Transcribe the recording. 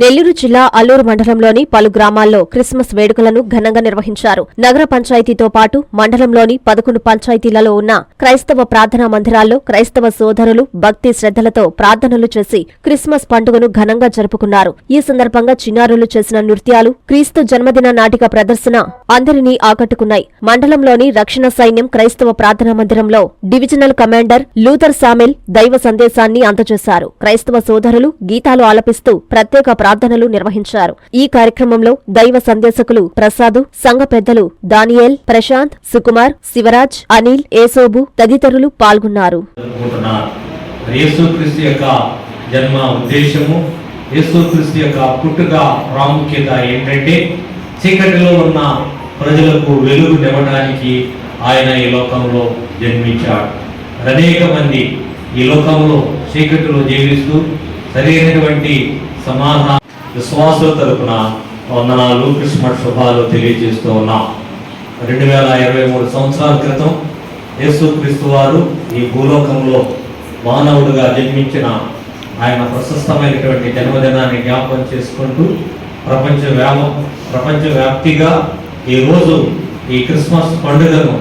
నెల్లూరు జిల్లా అల్లూరు మండలంలోని పలు గ్రామాల్లో క్రిస్మస్ వేడుకలను ఘనంగా నిర్వహించారు. నగర పంచాయతీతో పాటు మండలంలోని పదకొండు పంచాయతీలలో ఉన్న క్రైస్తవ ప్రార్థనా మందిరాల్లో క్రైస్తవ సోదరులు భక్తి శ్రద్ధలతో ప్రార్థనలు చేసి క్రిస్మస్ పండుగను ఘనంగా జరుపుకున్నారు. ఈ సందర్భంగా చిన్నారులు చేసిన నృత్యాలు క్రీస్తు జన్మదిన నాటిక ప్రదర్శన అందరినీ ఆకట్టుకున్నాయి. మండలంలోని రక్షణ సైన్యం క్రైస్తవ ప్రార్థనా మందిరంలో డివిజనల్ కమాండర్ లూథర్ సామెల్ దైవ సందేశాన్ని అందజేశారు. క్రైస్తవ సోదరులు గీతాలు ఆలపిస్తూ ప్రత్యేక ప్రార్థనలు నిర్వహించారు. ఈ కార్యక్రమంలో దైవ సందేశకులు ప్రసాదు సంఘ పెద్దలు దానియేల్ ప్రశాంత్ సుకుమార్ శివరాజ్ అనిల్ ఏసోబు తదితరులు పాల్గొన్నారు. జరుపుకుంటున్నారు మరి యేసుక్రీస్తు జన్మ ఉద్దేశము యేసుక్రీస్తు యొక్క పుట్టుక ప్రాముఖ్యత ఏంటంటే చీకటిలో ఉన్న ప్రజలకు వెలుగునివ్వడానికి ఆయన ఈ లోకంలో జన్మించాడు. అనేక మంది ఈ లోకంలో చీకటిలో జీవిస్తూ సరైనటువంటి సమాధాన విశ్వాసుల తరపున వందనాలు క్రిస్మస్ శుభాలు తెలియజేస్తూ ఉన్నాం. రెండు వేల ఇరవై మూడు సంవత్సరాల క్రితం యేసుక్రీస్తు వారు ఈ భూలోకంలో మానవుడుగా జన్మించిన ఆయన ప్రశస్తమైనటువంటి జన్మదినాన్ని జ్ఞాపకం చేసుకుంటూ ప్రపంచ వ్యామ ప్రపంచవ్యాప్తిగా ఈరోజు ఈ క్రిస్మస్ పండుగను